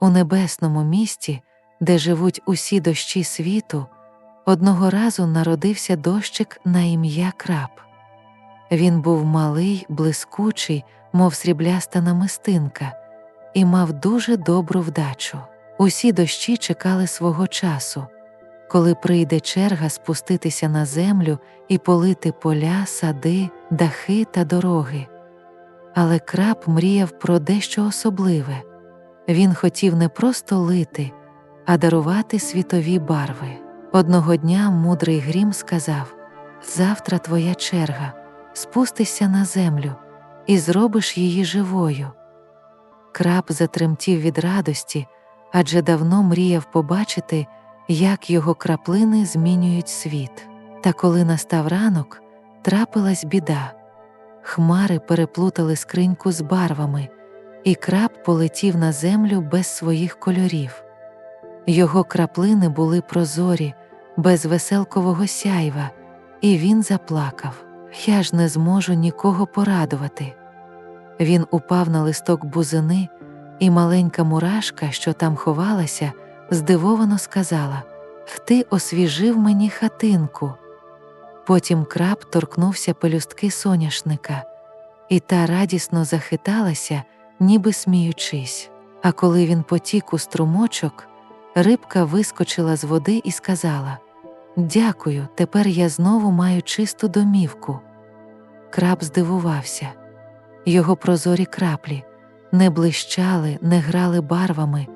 У небесному місті, де живуть усі дощі світу, одного разу народився дощик на ім'я краб. Він був малий, блискучий, мов срібляста намистинка, і мав дуже добру вдачу. Усі дощі чекали свого часу, коли прийде черга спуститися на землю і полити поля, сади, дахи та дороги. Але краб мріяв про дещо особливе він хотів не просто лити, а дарувати світові барви. Одного дня мудрий грім сказав Завтра твоя черга, спустися на землю і зробиш її живою. Краб затремтів від радості, адже давно мріяв побачити, як його краплини змінюють світ. Та коли настав ранок, трапилась біда. Хмари переплутали скриньку з барвами, і краб полетів на землю без своїх кольорів. Його краплини були прозорі, без веселкового сяйва, і він заплакав Я ж не зможу нікого порадувати. Він упав на листок бузини, і маленька мурашка, що там ховалася, здивовано сказала Ти освіжив мені хатинку. Потім краб торкнувся пелюстки соняшника, і та радісно захиталася, ніби сміючись. А коли він потік у струмочок, рибка вискочила з води і сказала Дякую, тепер я знову маю чисту домівку. Краб здивувався. Його прозорі краплі не блищали, не грали барвами,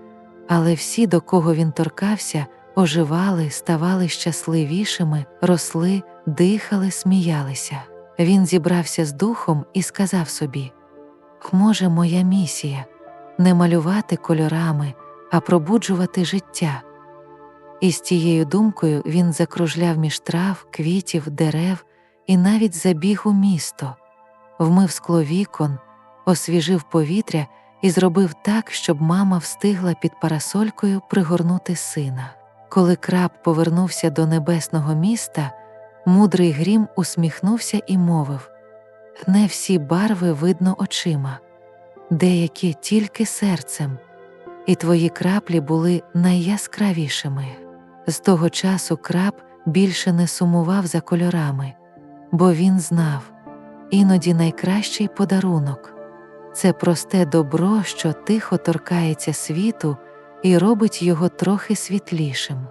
але всі, до кого він торкався, оживали, ставали щасливішими, росли, дихали, сміялися. Він зібрався з духом і сказав собі: Може, моя місія не малювати кольорами, а пробуджувати життя. І з тією думкою він закружляв між трав, квітів, дерев і навіть забіг у місто, вмив скло вікон, освіжив повітря і зробив так, щоб мама встигла під парасолькою пригорнути сина. Коли краб повернувся до небесного міста, мудрий грім усміхнувся і мовив Не всі барви видно очима, деякі тільки серцем, і твої краплі були найяскравішими. З того часу краб більше не сумував за кольорами, бо він знав іноді найкращий подарунок це просте добро, що тихо торкається світу і робить його трохи світлішим.